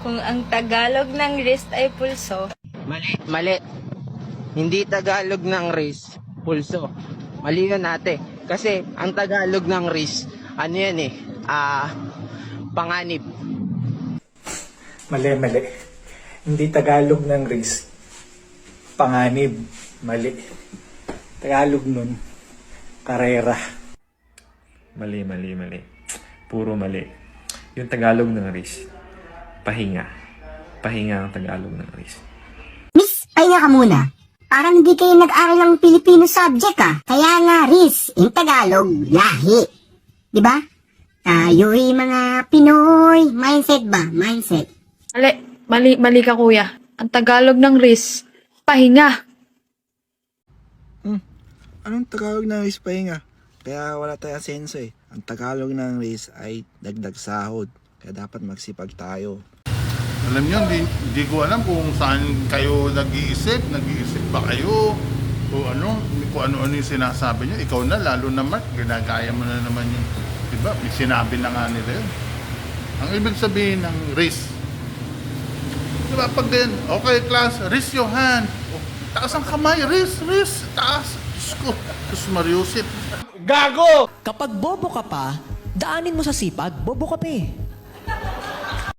Kung ang Tagalog ng wrist ay pulso, Mali, mali. Hindi Tagalog ng race, pulso. Mali yun ate. Kasi ang Tagalog ng race, ano yan eh, ah, panganib. Mali, mali. Hindi Tagalog ng race. Panganib. Mali. Tagalog nun. Karera. Mali, mali, mali. Puro mali. Yung Tagalog ng RIS, pahinga. Pahinga ang Tagalog ng RIS. Miss, pahinga ka muna. Parang hindi kayo nag-aral ng Filipino subject ah. Kaya nga, Riz, in Tagalog, lahi. Di ba? Tayo'y mga Pinoy. Mindset ba? Mindset. Mali, mali, mali ka kuya. Ang Tagalog ng RIS, pahinga. Anong Tagalog ng race pahinga? Kaya wala tayong senso eh. Ang Tagalog ng race ay dagdag sahod. Kaya dapat magsipag tayo. Alam niyo, hindi, hindi ko alam kung saan kayo nag-iisip. Nag-iisip ba kayo? O ano, kung ano-ano yung sinasabi niyo. Ikaw na, lalo na Mark, ginagaya mo na naman yung, di ba? May sinabi na nga nila yun. Ang ibig sabihin ng race. Di ba, pag ganyan, okay class, raise your hand. O, taas ang kamay, raise, raise, taas. Diyos ko, Diyos Mariusip. Kapag bobo ka pa, daanin mo sa sipag, bobo ka pa eh.